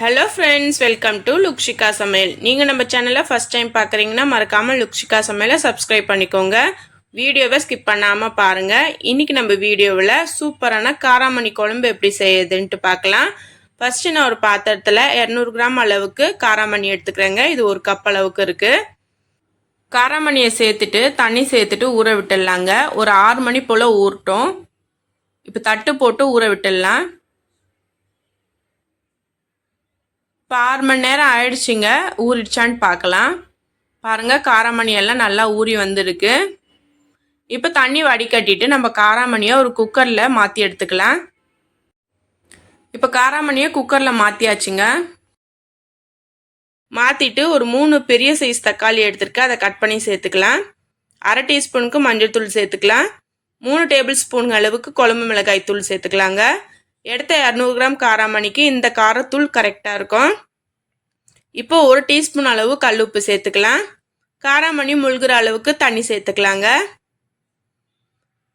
Hello friends welcome to Lukshika சமையல் நீங்கள் நம்ம சேனலை ஃபஸ்ட் டைம் பார்க்குறீங்கன்னா மறக்காமல் லுக்ஷிகா சமையலை சப்ஸ்கிரைப் பண்ணிக்கோங்க. வீடியோவை ஸ்கிப் பண்ணாமல் பாருங்கள் இன்றைக்கி நம்ம வீடியோவில் சூப்பரான காராமணி குழம்பு எப்படி செய்யுதுன்ட்டு பார்க்கலாம் ஃபஸ்ட்டு நான் ஒரு பாத்திரத்தில் இரநூறு கிராம் அளவுக்கு காராமணி எடுத்துக்கிறேங்க. இது ஒரு கப் அளவுக்கு இருக்குது காராமணியை சேர்த்துட்டு தண்ணி சேர்த்துட்டு ஊற விட்டுடலாங்க. ஒரு ஆறு மணி போல் ஊறட்டும். இப்போ தட்டு போட்டு ஊற விட்டுடலாம். இப்போ ஆறு மணி நேரம் ஆயிடுச்சுங்க. ஊறிடுச்சான்னு பார்க்கலாம். பாருங்கள் காராமணி எல்லாம் நல்லா ஊறி வந்திருக்கு. இப்போ தண்ணி வடிகட்டிட்டு நம்ம காராமணியை ஒரு குக்கரில் மாற்றி எடுத்துக்கலாம். இப்போ காராமணியை குக்கரில் மாற்றியாச்சுங்க மாற்றிட்டு ஒரு மூணு பெரிய சைஸ் தக்காளி எடுத்துருக்கேன். அதை கட் பண்ணி சேர்த்துக்கலாம். அரை டீஸ்பூனுக்கு மஞ்சள் தூள் சேர்த்துக்கலாம். மூணு டேபிள் ஸ்பூன் அளவுக்கு குழம்பு மிளகாய் தூள் சேர்த்துக்கலாங்க. எடுத்த இரநூறு கிராம் காராமணிக்கு இந்த காரத்தூள் கரெக்டாக இருக்கும். இப்போ ஒரு டீஸ்பூன் அளவு கல் உப்பு சேர்த்துக்கலாம். காராமணி முழுகிற அளவுக்கு தண்ணி சேர்த்துக்கலாங்க.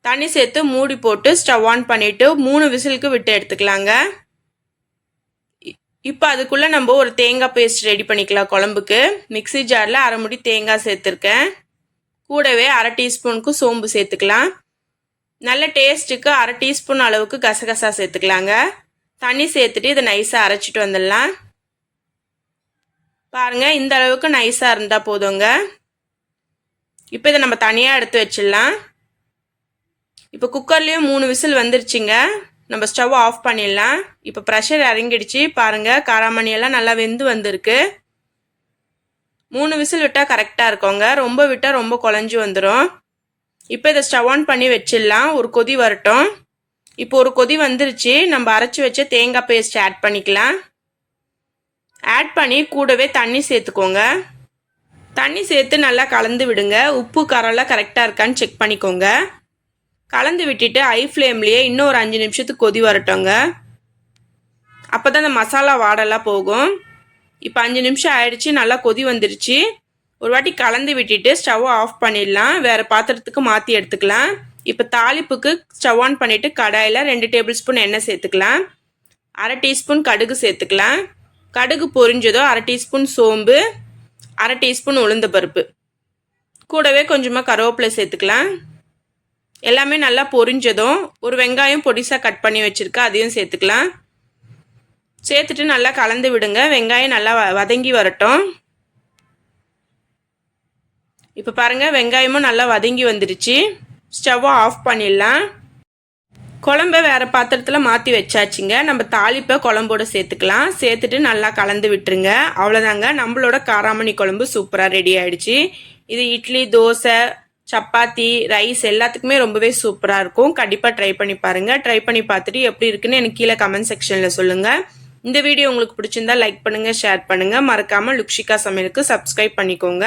தண்ணி சேர்த்து மூடி போட்டு ஸ்டவ் ஆன் பண்ணிவிட்டு மூணு விசிலுக்கு விட்டு எடுத்துக்கலாங்க. இப்போ அதுக்குள்ளே நம்ம ஒரு தேங்காய் பேஸ்ட் ரெடி பண்ணிக்கலாம் குழம்புக்கு. மிக்சி ஜாரில் அரை முடி தேங்காய் சேர்த்துருக்கேன். கூடவே அரை டீஸ்பூனுக்கு சோம்பு சேர்த்துக்கலாம். நல்ல டேஸ்ட்டுக்கு அரை டீஸ்பூன் அளவுக்கு கசகசா சேர்த்துக்கலாங்க. தண்ணி சேர்த்துட்டு இதை நைஸாக அரைச்சிட்டு வந்துடலாம். பாருங்கள் இந்த அளவுக்கு நைஸாக இருந்தால் போதுங்க. இப்போ இதை நம்ம தனியாக எடுத்து வச்சிடலாம். இப்போ குக்கர்லேயும் மூணு விசில் வந்துருச்சுங்க. நம்ம ஸ்டவ் ஆஃப் பண்ணிடலாம். இப்போ ப்ரெஷர் இறங்கிடுச்சு. பாருங்கள் காராமணியெல்லாம் நல்லா வெந்து வந்திருக்கு. மூணு விசில் விட்டால் கரெக்டாக இருக்கோங்க. ரொம்ப விட்டால் ரொம்ப குழஞ்சி வந்துடும் இப்போ இதை ஸ்டவ் ஆன் பண்ணி வச்சிடலாம். ஒரு கொதி வரட்டும். இப்போ ஒரு கொதி வந்துருச்சு. நம்ம அரைச்சி வச்ச தேங்காய் பேஸ்ட் ஆட் பண்ணிக்கலாம். ஆட் பண்ணி கூடவே தண்ணி சேர்த்துக்கோங்க. தண்ணி சேர்த்து நல்லா கலந்து விடுங்க. உப்பு காரம்லாம் கரெக்டாக இருக்கான்னு செக் பண்ணிக்கோங்க. கலந்து விட்டுட்டு ஐ ஃப்ளேம்லேயே இன்னும் ஒரு அஞ்சு நிமிஷத்துக்கு கொதி வரட்டோங்க அப்போ தான் அந்த மசாலா வாடெல்லாம் போகும். இப்போ அஞ்சு நிமிஷம் ஆயிடுச்சு. நல்லா கொதி வந்துருச்சு. ஒரு வாட்டி கலந்து விட்டுட்டு ஸ்டவ் ஆஃப் பண்ணிடலாம். வேறு பாத்திரத்துக்கு மாற்றி எடுத்துக்கலாம். இப்போ தாளிப்புக்கு ஸ்டவ் ஆன் பண்ணிவிட்டு கடாயில் ரெண்டு டேபிள் ஸ்பூன் எண்ணெய் சேர்த்துக்கலாம். அரை டீஸ்பூன் கடுகு சேர்த்துக்கலாம். கடுகு பொரிஞ்சதோ அரை டீஸ்பூன் சோம்பு அரை டீஸ்பூன் உளுந்த பருப்பு. கூடவே கொஞ்சமாக கருவேப்பிலை சேர்த்துக்கலாம். எல்லாமே நல்லா பொரிஞ்சதும் ஒரு வெங்காயம் பொடிசாக கட் பண்ணி வச்சுருக்கேன் அதையும் சேர்த்துக்கலாம். சேர்த்துட்டு நல்லா கலந்து விடுங்க. வெங்காயம் நல்லா வதங்கி வரட்டும். இப்போ பாருங்கள் வெங்காயமும் நல்லா வதங்கி வந்துடுச்சு. ஸ்டவ்வை ஆஃப் பண்ணிடலாம். குழம்ப வேறு பாத்திரத்தில் மாற்றி வச்சாச்சுங்க. நம்ம தாளிப்பை குழம்போட சேர்த்துக்கலாம். சேர்த்துட்டு நல்லா கலந்து விட்டுருங்க. அவ்வளோதாங்க நம்மளோட காராமணி குழம்பு சூப்பராக ரெடி ஆயிடுச்சு. இது இட்லி தோசை சப்பாத்தி ரைஸ் எல்லாத்துக்குமே ரொம்பவே சூப்பராக இருக்கும். கண்டிப்பாக ட்ரை பண்ணி பாருங்கள் ட்ரை பண்ணி பார்த்துட்டு எப்படி இருக்குன்னு எனக்கு கீழே கமெண்ட் செக்ஷனில் சொல்லுங்கள் இந்த வீடியோ உங்களுக்கு பிடிச்சிருந்தா லைக் பண்ணுங்கள் ஷேர் பண்ணுங்கள் மறக்காமல் லுக்ஷிகா சமையலுக்கு சப்ஸ்கிரைப் பண்ணிக்கோங்க.